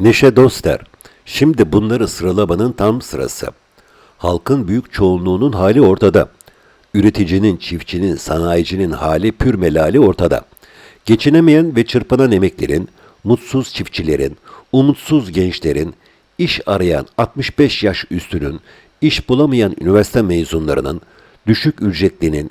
Neşe Doster, şimdi bunları sıralamanın tam sırası. Halkın büyük çoğunluğunun hali ortada. Üreticinin, çiftçinin, sanayicinin hali pür melali ortada. Geçinemeyen ve çırpınan emeklerin, mutsuz çiftçilerin, umutsuz gençlerin, iş arayan 65 yaş üstünün, iş bulamayan üniversite mezunlarının, düşük ücretlinin,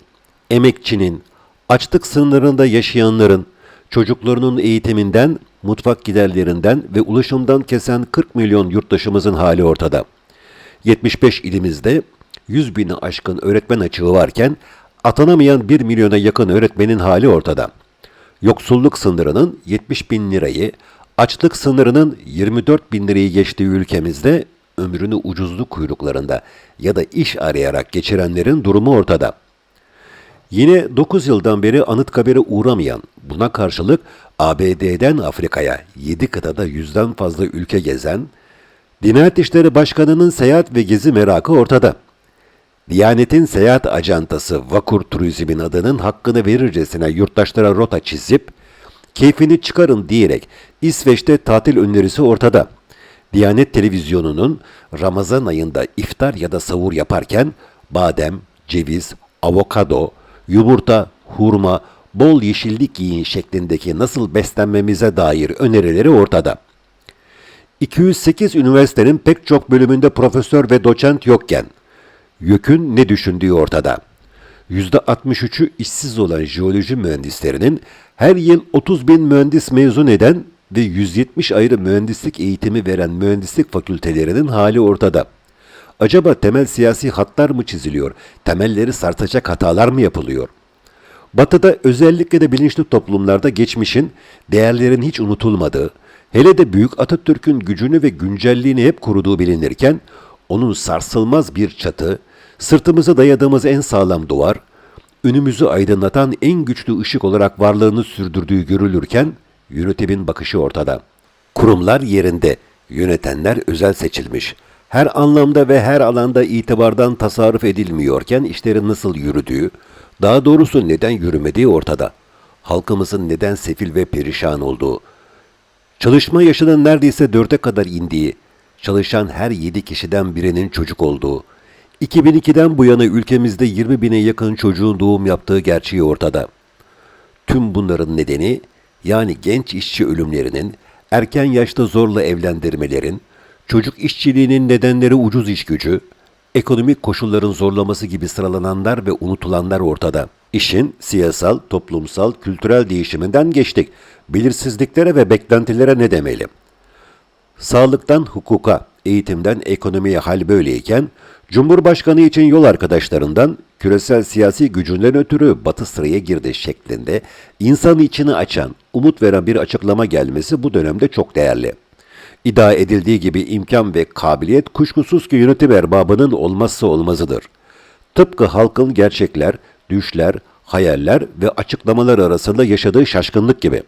emekçinin, açlık sınırında yaşayanların, çocuklarının eğitiminden, mutfak giderlerinden ve ulaşımdan kesen 40 milyon yurttaşımızın hali ortada. 75 ilimizde 100 bini aşkın öğretmen açığı varken atanamayan 1 milyona yakın öğretmenin hali ortada. Yoksulluk sınırının 70 bin lirayı, açlık sınırının 24 bin lirayı geçtiği ülkemizde ömrünü ucuzlu kuyruklarında ya da iş arayarak geçirenlerin durumu ortada. Yine 9 yıldan beri Anıtkabir'e uğramayan, buna karşılık ABD'den Afrika'ya 7 kıtada yüzden fazla ülke gezen, Diyanet İşleri Başkanı'nın seyahat ve gezi merakı ortada. Diyanet'in seyahat acantası Vakur Turizm'in adının hakkını verircesine yurttaşlara rota çizip, keyfini çıkarın diyerek İsveç'te tatil önerisi ortada. Diyanet Televizyonu'nun Ramazan ayında iftar ya da savur yaparken badem, ceviz, avokado, yumurta, hurma, bol yeşillik yiyin şeklindeki nasıl beslenmemize dair önerileri ortada. 208 üniversitenin pek çok bölümünde profesör ve doçent yokken, YÖK'ün ne düşündüğü ortada. %63'ü işsiz olan jeoloji mühendislerinin her yıl 30 bin mühendis mezun eden ve 170 ayrı mühendislik eğitimi veren mühendislik fakültelerinin hali ortada. Acaba temel siyasi hatlar mı çiziliyor, temelleri sarsacak hatalar mı yapılıyor? Batı'da özellikle de bilinçli toplumlarda geçmişin, değerlerin hiç unutulmadığı, hele de Büyük Atatürk'ün gücünü ve güncelliğini hep koruduğu bilinirken, onun sarsılmaz bir çatı, sırtımıza dayadığımız en sağlam duvar, önümüzü aydınlatan en güçlü ışık olarak varlığını sürdürdüğü görülürken, yönetimin bakışı ortada. Kurumlar yerinde, yönetenler özel seçilmiş. Her anlamda ve her alanda itibardan tasarruf edilmiyorken işlerin nasıl yürüdüğü, daha doğrusu neden yürümediği ortada. Halkımızın neden sefil ve perişan olduğu, Çalışma yaşının neredeyse dörde kadar indiği, çalışan her yedi kişiden birinin çocuk olduğu, 2002'den bu yana ülkemizde 20 bine yakın çocuğun doğum yaptığı gerçeği ortada. Tüm bunların nedeni, yani genç işçi ölümlerinin, erken yaşta zorla evlendirmelerin, çocuk işçiliğinin nedenleri ucuz iş gücü, ekonomik koşulların zorlaması gibi sıralananlar ve unutulanlar ortada. İşin siyasal, toplumsal, kültürel değişiminden geçtik. Belirsizliklere ve beklentilere ne demeli? Sağlıktan hukuka, eğitimden ekonomiye hal böyleyken, Cumhurbaşkanı için yol arkadaşlarından küresel siyasi gücünden ötürü batı sıraya girdi şeklinde insan içini açan, umut veren bir açıklama gelmesi bu dönemde çok değerli. İddia edildiği gibi imkan ve kabiliyet kuşkusuz ki yönetim erbabının olmazsa olmazıdır. Tıpkı halkın gerçekler, düşler, hayaller ve açıklamalar arasında yaşadığı şaşkınlık gibi.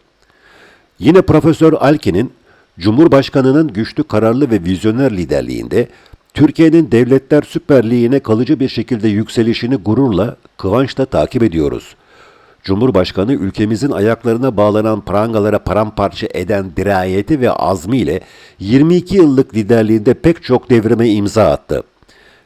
Yine Profesör Alkin'in Cumhurbaşkanının güçlü, kararlı ve vizyoner liderliğinde Türkiye'nin Devletler Süper Ligi'ne kalıcı bir şekilde yükselişini gururla, kıvançla takip ediyoruz. Cumhurbaşkanı ülkemizin ayaklarına bağlanan prangalara paramparça eden dirayeti ve azmiyle 22 yıllık liderliğinde pek çok devrime imza attı.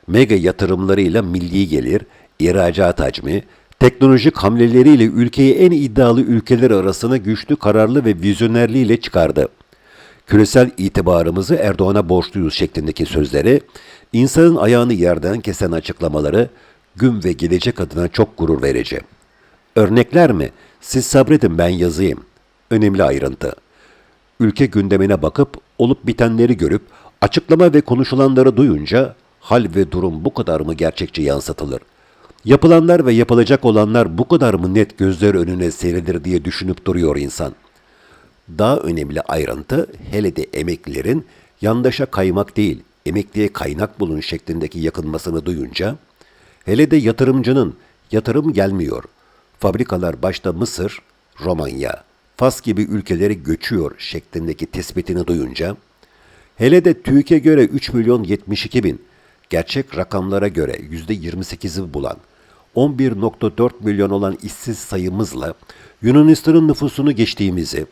Mega yatırımlarıyla milli gelir, ihracat hacmi, teknolojik hamleleriyle ülkeyi en iddialı ülkeler arasına güçlü, kararlı ve vizyonerliğiyle çıkardı. Küresel itibarımızı Erdoğan'a borçluyuz şeklindeki sözleri, insanın ayağını yerden kesen açıklamaları gün ve gelecek adına çok gurur verici. Örnekler mi? Siz sabredin ben yazayım. Önemli ayrıntı. Ülke gündemine bakıp olup bitenleri görüp açıklama ve konuşulanları duyunca hal ve durum bu kadar mı gerçekçi yansıtılır? Yapılanlar ve yapılacak olanlar bu kadar mı net gözler önüne serilir diye düşünüp duruyor insan. Daha önemli ayrıntı hele de emeklilerin yandaşa kaymak değil, emekliye kaynak bulun şeklindeki yakınmasını duyunca, hele de yatırımcının yatırım gelmiyor, fabrikalar başta Mısır, Romanya, Fas gibi ülkelere göçüyor şeklindeki tespitini duyunca, hele de TÜİK'e göre 3 milyon 72 bin, gerçek rakamlara göre %28'i bulan 11.4 milyon olan işsiz sayımızla Yunanistan'ın nüfusunu geçtiğimizi,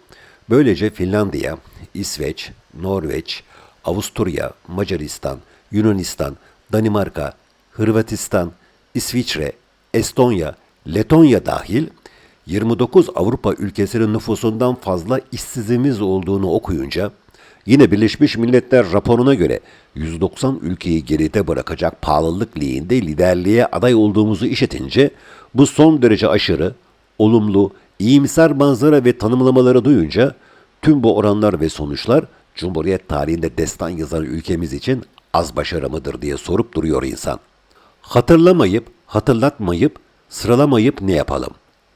böylece Finlandiya, İsveç, Norveç, Avusturya, Macaristan, Yunanistan, Danimarka, Hırvatistan, İsviçre, Estonya, Letonya dahil 29 Avrupa ülkesinin nüfusundan fazla işsizimiz olduğunu okuyunca yine Birleşmiş Milletler raporuna göre 190 ülkeyi geride bırakacak pahalılık liğinde liderliğe aday olduğumuzu işitince bu son derece aşırı, olumlu, iyimser manzara ve tanımlamaları duyunca tüm bu oranlar ve sonuçlar Cumhuriyet tarihinde destan yazan ülkemiz için az başarı mıdır diye sorup duruyor insan. Hatırlamayıp, hatırlatmayıp, sıralamayıp ne yapalım?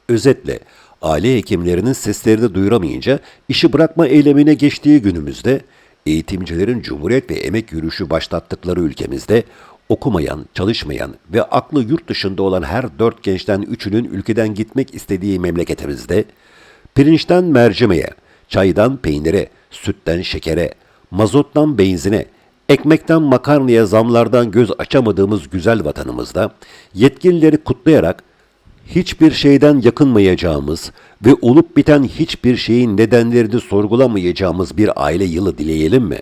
Özetle, aile hekimlerinin seslerini duyuramayınca işi bırakma eylemine geçtiği günümüzde, eğitimcilerin Cumhuriyet ve emek yürüyüşü başlattıkları ülkemizde, okumayan, çalışmayan ve aklı yurt dışında olan her dört gençten üçünün ülkeden gitmek istediği memleketimizde, pirinçten mercimeğe, çaydan peynire, sütten şekere, mazottan benzine, ekmekten makarnaya zamlardan göz açamadığımız güzel vatanımızda yetkilileri kutlayarak hiçbir şeyden yakınmayacağımız ve olup biten hiçbir şeyin nedenlerini sorgulamayacağımız bir aile yılı dileyelim mi?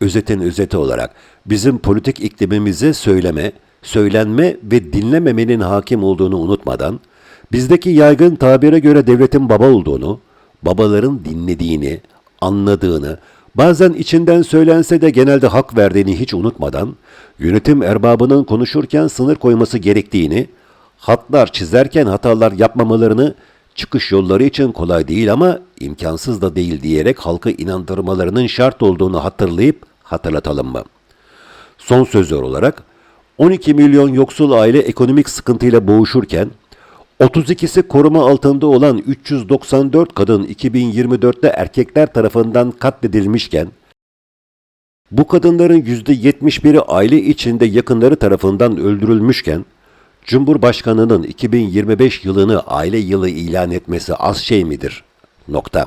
Özetin özeti olarak bizim politik iklimimize söyleme, söylenme ve dinlememenin hakim olduğunu unutmadan, bizdeki yaygın tabire göre devletin baba olduğunu, babaların dinlediğini, anladığını, bazen içinden söylense de genelde hak verdiğini hiç unutmadan, yönetim erbabının konuşurken sınır koyması gerektiğini, hatlar çizerken hatalar yapmamalarını, çıkış yolları için kolay değil ama imkansız da değil diyerek halkı inandırmalarının şart olduğunu hatırlayıp hatırlatalım mı? Son sözler olarak 12 milyon yoksul aile ekonomik sıkıntıyla boğuşurken 32'si koruma altında olan 394 kadın 2024'te erkekler tarafından katledilmişken bu kadınların %71'i aile içinde yakınları tarafından öldürülmüşken Cumhurbaşkanının 2025 yılını aile yılı ilan etmesi az şey midir? Nokta.